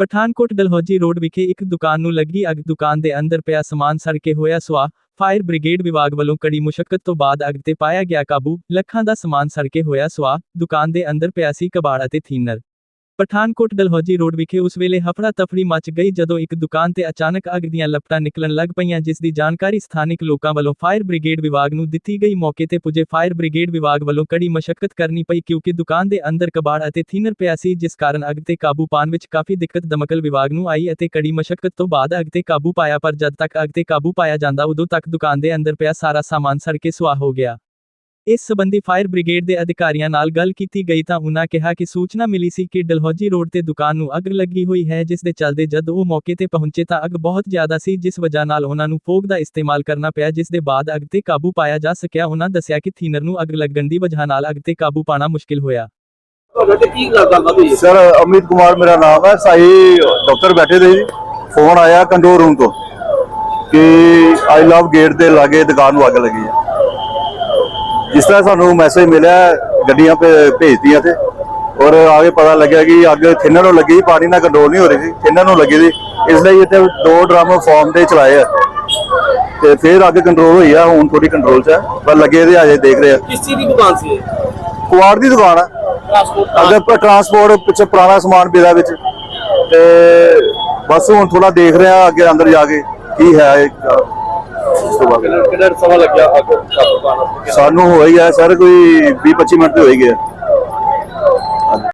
Pathankot Dalhousie road ਵਿਖੇ ਇੱਕ ਦੁਕਾਨ ਨੂੰ ਲੱਗੀ ਅੱਗ। ਦੁਕਾਨ ਦੇ ਅੰਦਰ ਪਿਆ ਸਮਾਨ ਸੜ ਕੇ ਹੋਇਆ ਸੁਆਹ। ਫਾਇਰ ਬ੍ਰਿਗੇਡ ਵਿਭਾਗ ਵੱਲੋਂ ਕੜੀ ਮੁਸ਼ਕਲ ਤੋਂ ਬਾਅਦ ਅੱਗ ਤੇ ਪਾਇਆ ਗਿਆ ਕਾਬੂ। ਲੱਖਾਂ ਦਾ ਸਮਾਨ ਸੜ ਕੇ ਹੋਇਆ ਸੁਆਹ। ਦੁਕਾਨ ਦੇ ਅੰਦਰ ਪਿਆ ਸੀ ਕਬਾੜ ਅਤੇ ਥੀਨਰ। ਪਠਾਨਕੋਟ ਡਲਹੌਜੀ ਰੋਡ ਵਿਖੇ ਉਸ ਵੇਲੇ ਹਫੜਾ ਤਫੜੀ ਮਚ ਗਈ ਜਦੋਂ ਇੱਕ ਦੁਕਾਨ ਤੇ ਅਚਾਨਕ ਅੱਗ ਦੀਆਂ ਲਪਟਾਂ ਨਿਕਲਣ ਲੱਗ ਪਈਆਂ, ਜਿਸ ਦੀ ਜਾਣਕਾਰੀ ਸਥਾਨਕ ਲੋਕਾਂ ਵੱਲੋਂ ਫਾਇਰ ਬ੍ਰਿਗੇਡ ਵਿਭਾਗ ਨੂੰ ਦਿੱਤੀ ਗਈ। ਮੌਕੇ ਤੇ ਪੁੱਜੇ ਫਾਇਰ ਬ੍ਰਿਗੇਡ ਵਿਭਾਗ ਵੱਲੋਂ ਕੜੀ ਮਸ਼ੱਕਤ ਕਰਨੀ ਪਈ ਕਿਉਂਕਿ ਦੁਕਾਨ ਦੇ ਅੰਦਰ ਕਬਾੜ ਅਤੇ ਥੀਨਰ ਪਿਆ ਸੀ, ਜਿਸ ਕਾਰਨ ਅੱਗ ਤੇ ਕਾਬੂ ਪਾਉਣ ਵਿੱਚ ਕਾਫੀ ਦਿੱਕਤ ਦਮਕਲ ਵਿਭਾਗ ਨੂੰ ਆਈ ਅਤੇ ਕੜੀ ਮਸ਼ੱਕਤ ਤੋਂ ਬਾਅਦ ਅੱਗ ਤੇ ਕਾਬੂ ਪਾਇਆ, ਪਰ ਜਦ ਤੱਕ ਅੱਗ ਤੇ ਕਾਬੂ ਪਾਇਆ ਜਾਂਦਾ, ਉਦੋਂ ਤੱਕ ਦੁਕਾਨ ਦੇ ਅੰਦਰ ਪਿਆ ਸਾਰਾ ਸਾਮਾਨ ਸੜ ਕੇ ਸੁਆਹ ਹੋ ਗਿਆ। ਇਸ ਸਬੰਧੀ ਫਾਇਰ ਬ੍ਰਿਗੇਡ ਦੇ ਅਧਿਕਾਰੀਆਂ ਨਾਲ ਗੱਲ ਕੀਤੀ ਗਈ ਤਾਂ ਉਨ੍ਹਾਂ ਕਿਹਾ ਕਿ ਸੂਚਨਾ ਮਿਲੀ ਸੀ ਕਿ ਡਲਹੌਜੀ ਰੋਡ ਤੇ ਦੁਕਾਨ ਨੂੰ ਅੱਗ ਲੱਗੀ ਹੋਈ ਹੈ ਜਿਸ ਦੇ ਚੱਲਦੇ ਜਦ ਉਹ ਮੌਕੇ ਤੇ ਪਹੁੰਚੇ ਤਾਂ ਅੱਗ ਬਹੁਤ ਜ਼ਿਆਦਾ ਸੀ ਜਿਸ ਵਜ੍ਹਾ ਨਾਲ ਉਹਨਾਂ ਨੂੰ ਫੋਗ ਦਾ ਇਸਤੇਮਾਲ ਕਰਨਾ ਪਿਆ ਜਿਸ ਦੇ ਬਾਅਦ ਅੱਗ ਤੇ ਕਾਬੂ ਪਾਇਆ ਜਾ ਸਕਿਆ। ਉਹਨਾਂ ਦੱਸਿਆ ਕਿ ਥੀਨਰ ਨੂੰ ਅੱਗ ਲੱਗਣ ਦੀ ਵਜ੍ਹਾ ਨਾਲ ਅੱਗ ਤੇ ਕਾਬੂ ਪਾਣਾ ਮੁਸ਼ਕਿਲ ਹੋਇਆ। ਸਰ ਅਮਿਤ ਕੁਮਾਰ ਮੇਰਾ ਨਾਮ ਹੈ ਸਾਈ ਡਾਕਟਰ ਬੈਠੇ ਦੇ ਜੀ। ਫੋਨ ਆਇਆ ਕੰਟਰੋਲ ਰੂਮ ਤੋਂ ਕਿ ਆਈ ਲਵ ਗੇਟ ਦੇ ਲਾਗੇ ਦੁਕਾਨ ਨੂੰ ਅੱਗ ਲੱਗੀ ਹੈ। ਜਿਸ ਤਰ੍ਹਾਂ ਸਾਨੂੰ ਮੈਸੇਜ ਮਿਲਿਆ ਗੱਡੀਆਂ ਭੇ- ਭੇਜਤੀਆਂ ਤੇ ਔਰ ਆਗੇ ਪਤਾ ਲੱਗਿਆ ਕਿ ਅੱਗ ਥਿੰਨਰ ਨੂੰ ਲੱਗੀ ਪਾਣੀ ਨਾਲ ਕੰਟਰੋਲ ਨਹੀਂ ਹੋ ਰਹੀ ਸੀ ਥਿੰਨਰ ਨੂੰ ਲੱਗੀ ਸੀ। ਇਸ ਲਈ ਇੱਥੇ ਦੋ ਡਰਮ ਫਾਰਮ ਤੇ ਚਲਾਏ ਆ। ਤੇ ਫਿਰ ਅੱਗ ਕੰਟਰੋਲ ਹੋਈ ਆ ਹੁਣ ਥੋੜੀ ਕੰਟਰੋਲ 'ਚ ਹੈ ਪਰ ਲੱਗੇ ਤੇ ਅਜੇ ਦੇਖ ਰਹੇ ਆ। ਕਿਸ ਚੀਜ਼ ਦੀ ਦੁਕਾਨ ਸੀ ਇਹ? ਕੁਆੜ ਦੀ ਦੁਕਾਨ ਆ। ਅਗਰ ਪਰ ਟਰਾਂਸਪੋਰਟ ਪਿੱਛੇ ਪੁਰਾਣਾ ਸਮਾਨ ਪਿਆ ਵਿੱਚ। ਤੇ ਬਸ ਹੁਣ ਥੋੜਾ ਦੇਖ ਰਿਹਾ ਅੱਗੇ ਅੰਦਰ ਜਾ ਕੇ ਕੀ ਹੈ ਇਹ, ਅਹ, ਉਸ ਤੋਂ ਬਾਅਦ ਕਿੰਨਾ ਸਮਾਂ ਲੱਗਿਆ ਅੱਗ? ਕਾਬੂ ਪਾਉਣ ਵਾਸਤੇ ਸਾਨੂੰ ਹੋ ਹੀ ਸਰ, ਕੋਈ 20 25 ਮਿੰਟ ਤੇ ਹੋ ਗਿਆ